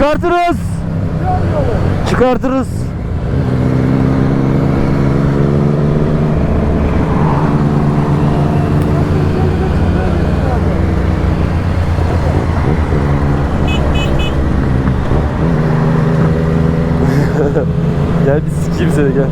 Çıkartırız. Çıkartırız. gel bir sikeyim seni gel.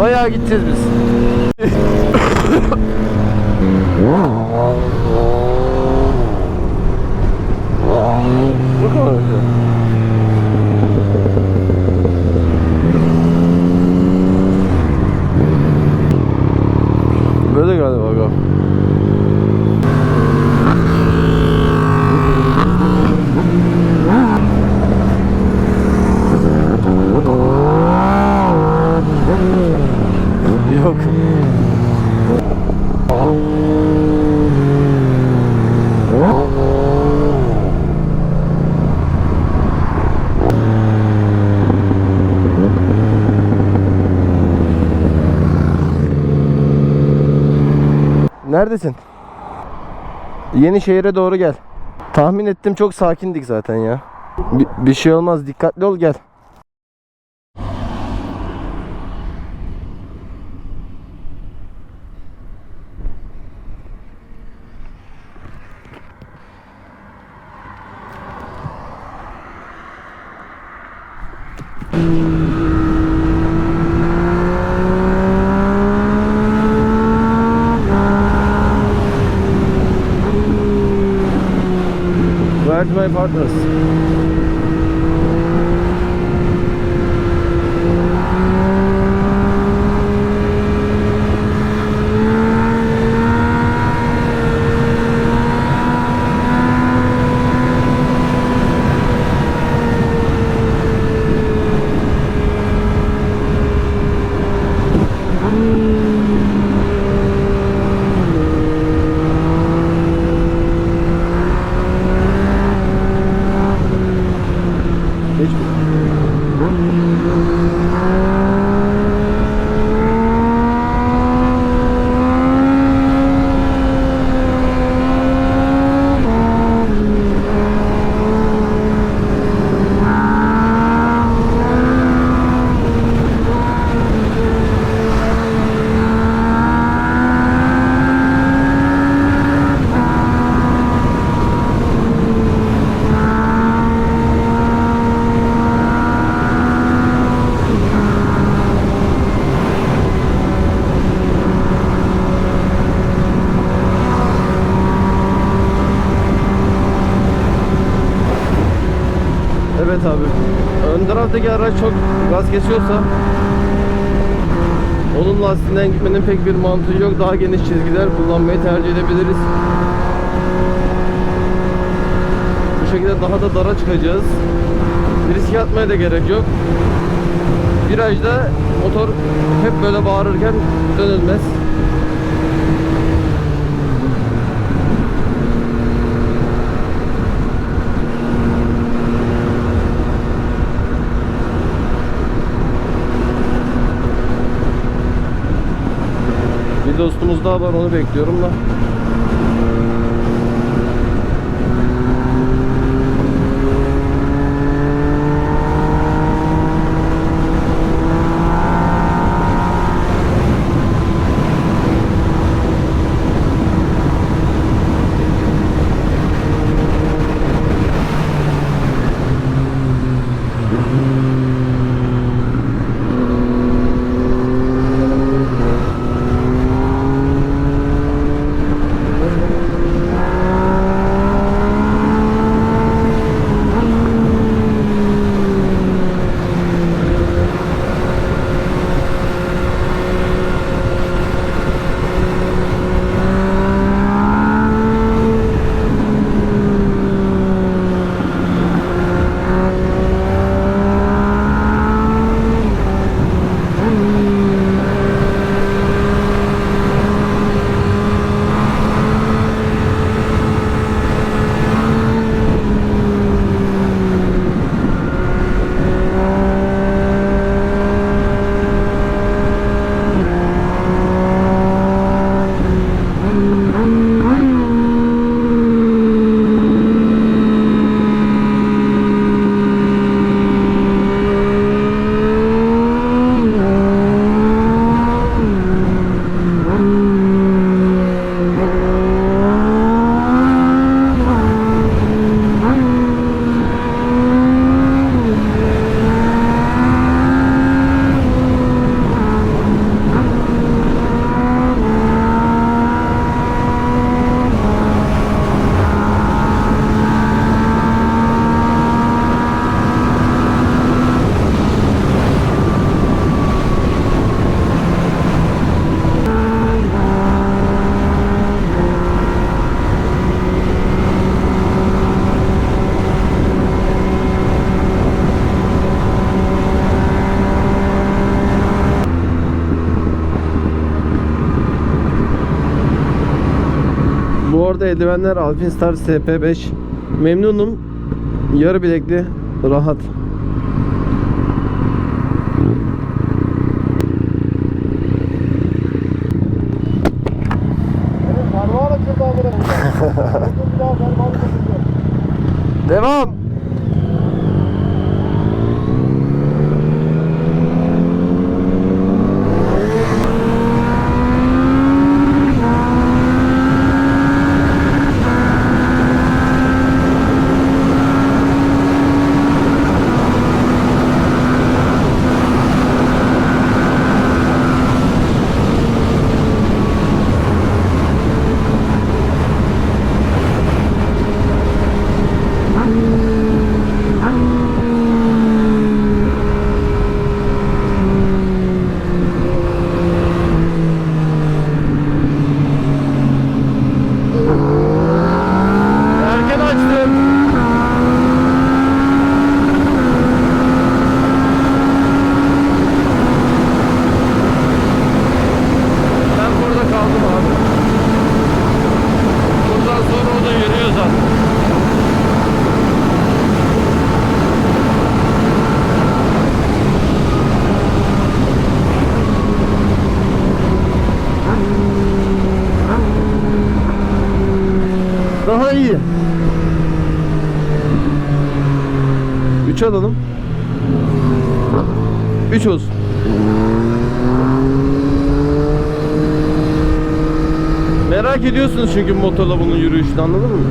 Bayağı gideceğiz biz. Bu kadar. Böyle galiba aga. Yok. Neredesin? Yeni şehire doğru gel. Tahmin ettim çok sakindik zaten ya. Bir, bir şey olmaz dikkatli ol gel. Where's my partners? Taraftaki araç çok gaz kesiyorsa onun lastiğinden gitmenin pek bir mantığı yok. Daha geniş çizgiler kullanmayı tercih edebiliriz. Bu şekilde daha da dara çıkacağız. Riske atmaya da gerek yok. Virajda motor hep böyle bağırırken dönülmez. Dostumuz daha var onu bekliyorum da. Eldivenler Alpinstar SP5. Memnunum. Yarı bilekli. Rahat. Parmağı açıldı amına koyayım. Bir daha parmağı açıldı. Devam. Erken açtım. Ben burada kaldım abi. Bundan sonra o da yürüyor zaten. Daha iyi. 3 alalım. 3 olsun. Merak ediyorsunuz çünkü motorla bunun yürüyüşünü anladın mı?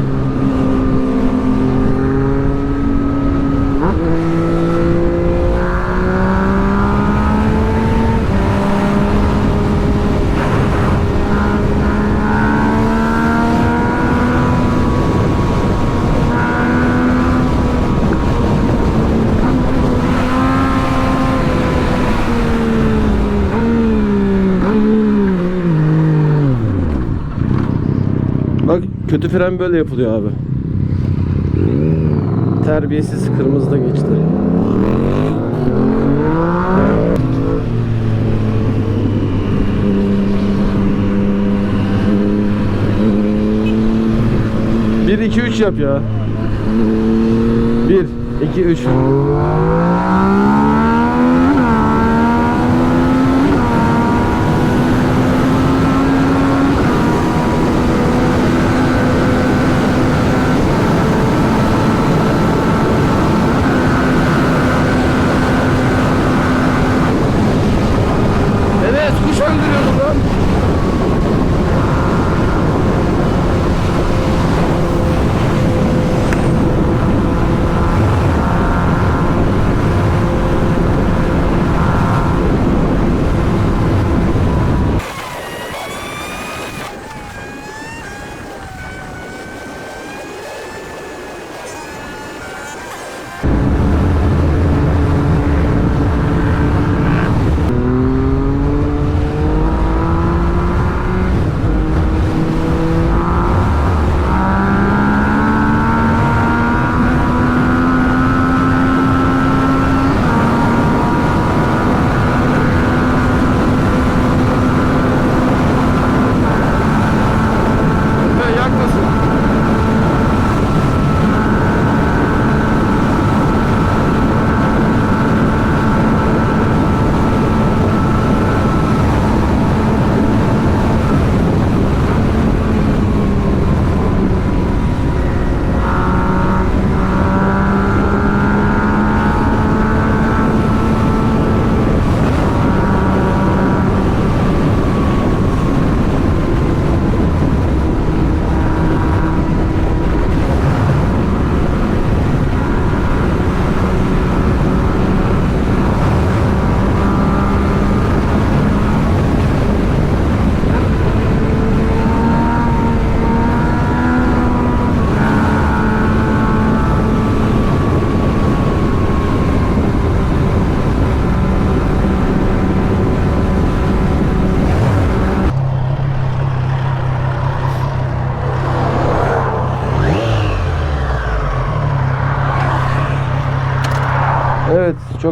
Bak kötü fren böyle yapılıyor abi. Terbiyesiz kırmızıda geçti. Bir, iki, üç yap ya. Bir, iki, üç.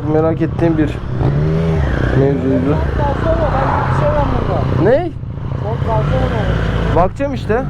Çok merak ettiğim bir mevzuydu. Şey. Ne? Bakacağım işte.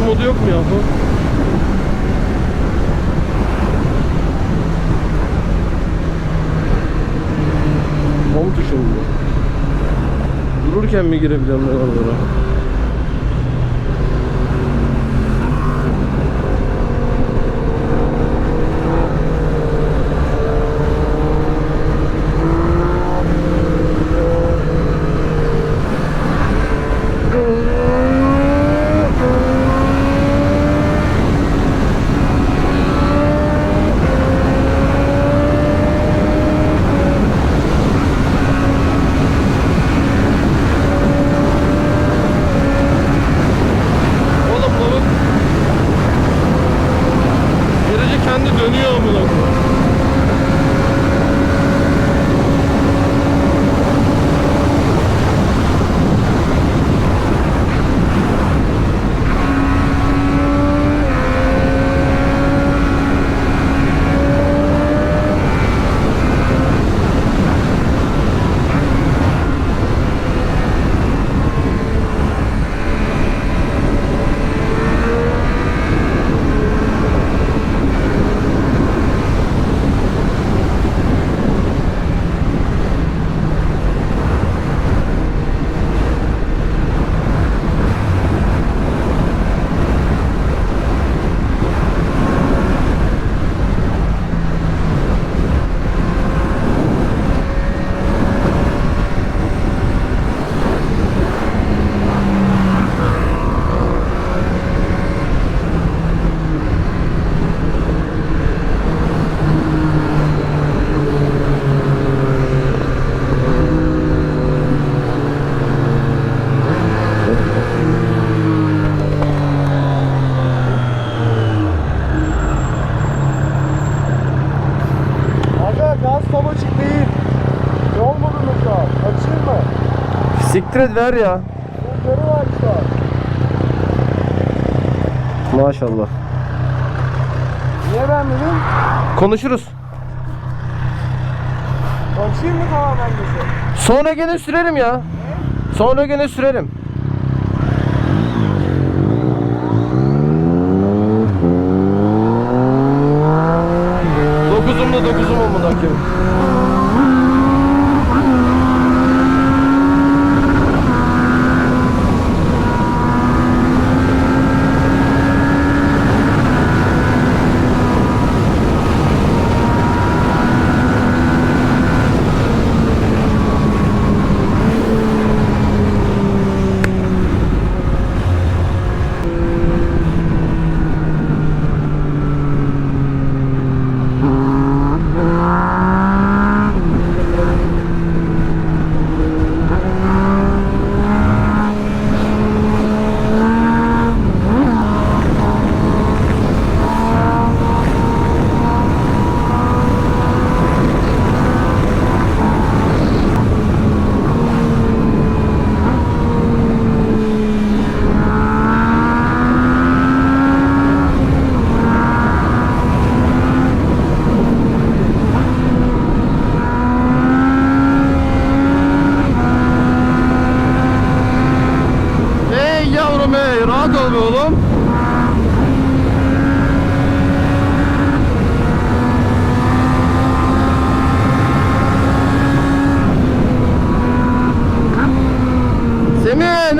bir modu yok mu ya bu? Tuşu mu bu? Dururken mi girebiliyorum oralara? Et ver ya. Maşallah. Niye vermedin? Konuşuruz. Açayım mı tamamen bizi? Sonra gene sürerim ya. Sonra gene sürerim.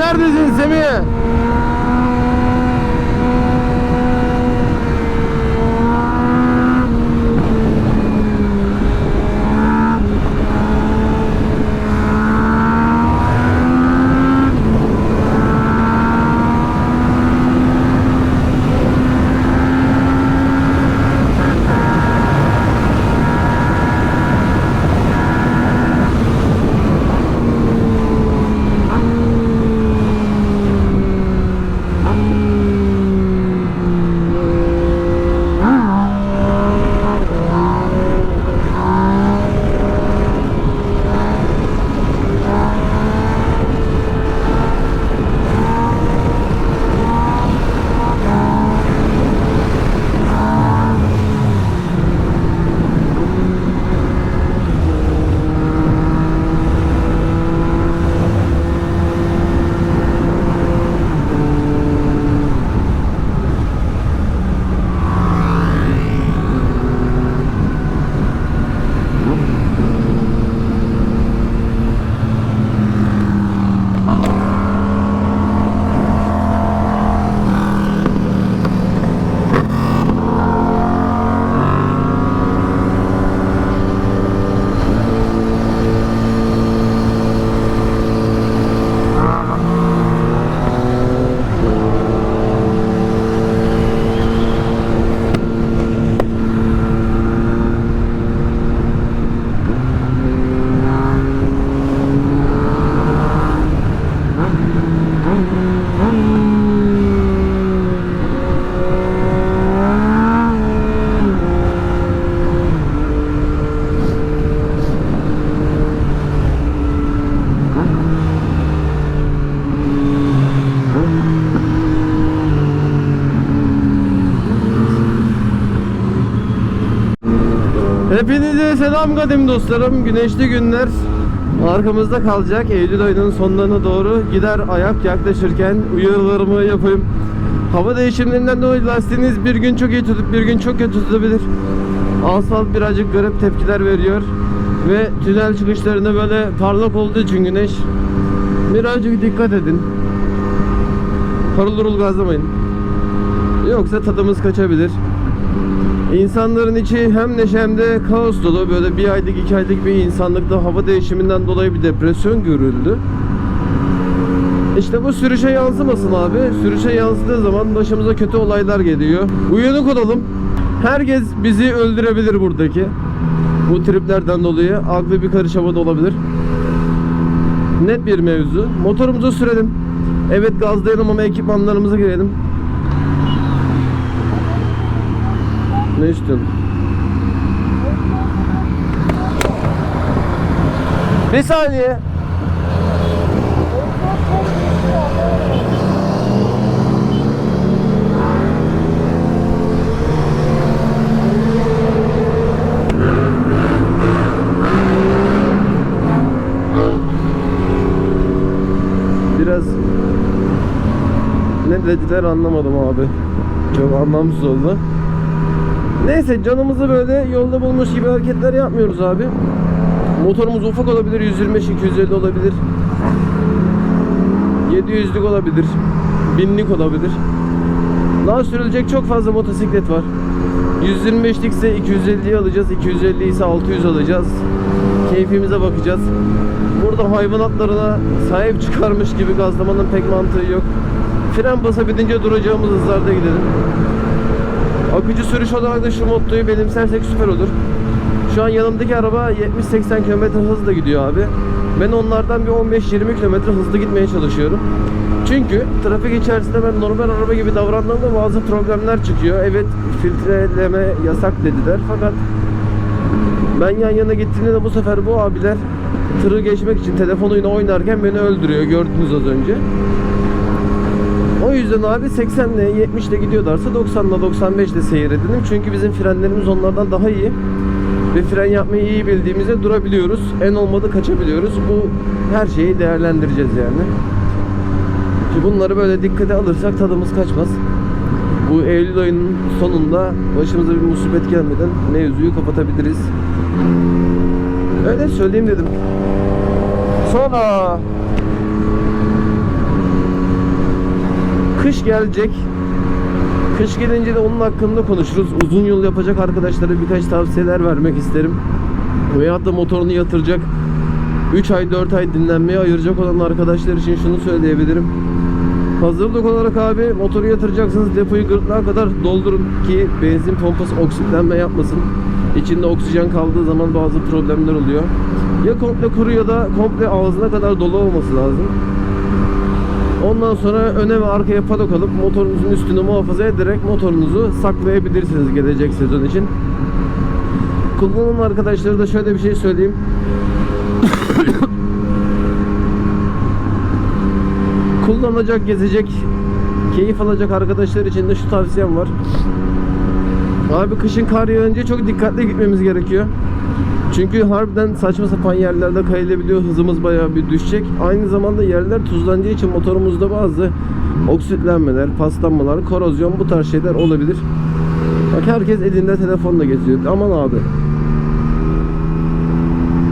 Neredesin Semih? Hepinize selam kadim dostlarım. Güneşli günler arkamızda kalacak. Eylül ayının sonlarına doğru gider ayak yaklaşırken uyarılarımı yapayım. Hava değişimlerinden dolayı lastiğiniz bir gün çok iyi tutup bir gün çok kötü tutabilir. Asfalt birazcık garip tepkiler veriyor. Ve tünel çıkışlarında böyle parlak olduğu için güneş birazcık dikkat edin. Harıl gazlamayın. Yoksa tadımız kaçabilir. İnsanların içi hem neşe hem de kaos dolu. Böyle bir aylık iki aylık bir insanlıkta hava değişiminden dolayı bir depresyon görüldü. İşte bu sürüşe yansımasın abi. Sürüşe yansıdığı zaman başımıza kötü olaylar geliyor. Uyanık olalım. Herkes bizi öldürebilir buradaki. Bu triplerden dolayı aklı bir karış havada olabilir. Net bir mevzu. Motorumuzu sürelim. Evet gazlayalım ama ekipmanlarımıza girelim. Ne istiyorsun? Bir saniye. Biraz ne dediler anlamadım abi. Çok anlamsız oldu. Neyse canımızı böyle yolda bulmuş gibi hareketler yapmıyoruz abi. Motorumuz ufak olabilir, 125-250 olabilir. 700'lük olabilir. 1000'lik olabilir. Daha sürülecek çok fazla motosiklet var. 125'lik ise 250'yi alacağız, 250 ise 600 alacağız. Keyfimize bakacağız. Burada hayvanatlarına sahip çıkarmış gibi gazlamanın pek mantığı yok. Fren basabilince duracağımız hızlarda gidelim. Akıcı sürüş olarak da şu mottoyu benimsersek süper olur. Şu an yanımdaki araba 70-80 km hızla gidiyor abi. Ben onlardan bir 15-20 km hızlı gitmeye çalışıyorum. Çünkü trafik içerisinde ben normal araba gibi davrandığımda bazı problemler çıkıyor. Evet filtreleme yasak dediler fakat ben yan yana gittiğimde de bu sefer bu abiler tırı geçmek için telefon oyunu oynarken beni öldürüyor gördünüz az önce. O yüzden abi 80 ile 70 ile gidiyorlarsa 90 ile 95 ile seyredelim. Çünkü bizim frenlerimiz onlardan daha iyi. Ve fren yapmayı iyi bildiğimizde durabiliyoruz. En olmadı kaçabiliyoruz. Bu her şeyi değerlendireceğiz yani. Şimdi bunları böyle dikkate alırsak tadımız kaçmaz. Bu Eylül ayının sonunda başımıza bir musibet gelmeden mevzuyu kapatabiliriz. Öyle söyleyeyim dedim. Sonra kış gelecek. Kış gelince de onun hakkında konuşuruz. Uzun yol yapacak arkadaşlara birkaç tavsiyeler vermek isterim. Veyahut da motorunu yatıracak 3 ay 4 ay dinlenmeye ayıracak olan arkadaşlar için şunu söyleyebilirim. Hazırlık olarak abi motoru yatıracaksınız depoyu gırtlağa kadar doldurun ki benzin pompası oksitlenme yapmasın. İçinde oksijen kaldığı zaman bazı problemler oluyor. Ya komple kuru ya da komple ağzına kadar dolu olması lazım. Ondan sonra öne ve arkaya padok alıp motorunuzun üstünü muhafaza ederek motorunuzu saklayabilirsiniz gelecek sezon için. Kullanan arkadaşlara da şöyle bir şey söyleyeyim. Kullanacak, gezecek, keyif alacak arkadaşlar için de şu tavsiyem var. Abi kışın kar yağınca çok dikkatli gitmemiz gerekiyor. Çünkü harbiden saçma sapan yerlerde kayılabiliyor. Hızımız bayağı bir düşecek. Aynı zamanda yerler tuzlanacağı için motorumuzda bazı oksitlenmeler, paslanmalar, korozyon bu tarz şeyler olabilir. Bak herkes elinde telefonla geziyor. Aman abi.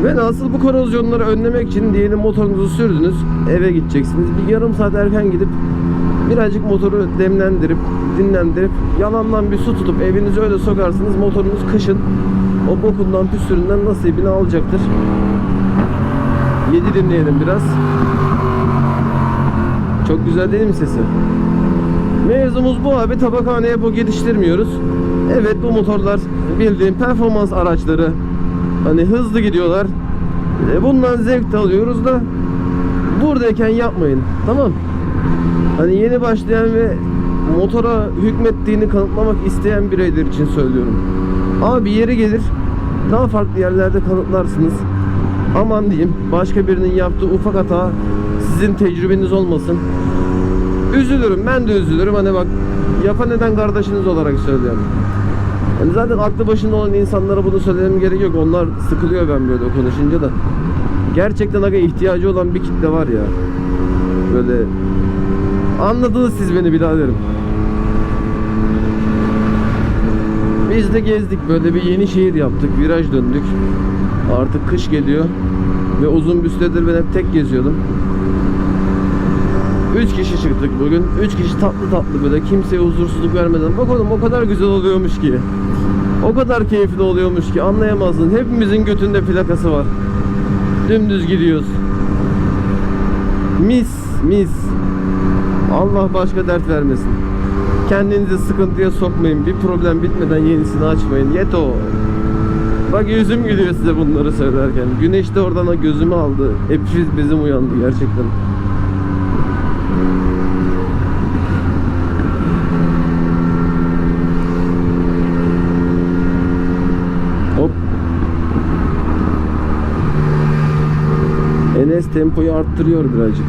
Ve nasıl bu korozyonları önlemek için diyelim motorunuzu sürdünüz, eve gideceksiniz. Bir yarım saat erken gidip birazcık motoru demlendirip, dinlendirip yalandan bir su tutup evinize öyle sokarsınız. Motorunuz kışın o bokundan püsüründen nasibini alacaktır. Yedi dinleyelim biraz. Çok güzel değil mi sesi? Mevzumuz bu abi. Tabakhaneye bu yetiştirmiyoruz. Evet bu motorlar bildiğin performans araçları. Hani hızlı gidiyorlar. E, bundan zevk alıyoruz da buradayken yapmayın. Tamam. Hani yeni başlayan ve motora hükmettiğini kanıtlamak isteyen bireyler için söylüyorum. Ama bir yeri gelir daha farklı yerlerde kanıtlarsınız. Aman diyeyim başka birinin yaptığı ufak hata sizin tecrübeniz olmasın. Üzülürüm ben de üzülürüm hani bak yapan neden kardeşiniz olarak söylüyorum. Yani zaten aklı başında olan insanlara bunu söylemem gerek yok. Onlar sıkılıyor ben böyle konuşunca da. Gerçekten aga ihtiyacı olan bir kitle var ya. Böyle anladınız siz beni biraderim. Biz de gezdik böyle bir yeni şehir yaptık. Viraj döndük. Artık kış geliyor. Ve uzun bir süredir ben hep tek geziyordum. 3 kişi çıktık bugün. 3 kişi tatlı tatlı böyle kimseye huzursuzluk vermeden. Bak oğlum o kadar güzel oluyormuş ki. O kadar keyifli oluyormuş ki anlayamazdın. Hepimizin götünde plakası var. Dümdüz gidiyoruz. Mis mis. Allah başka dert vermesin. Kendinizi sıkıntıya sokmayın. Bir problem bitmeden yenisini açmayın. Yeto. Bak yüzüm gülüyor size bunları söylerken. Güneş de oradan gözümü aldı. Hepimiz bizim uyandı gerçekten. Hop. Enes tempoyu arttırıyor birazcık.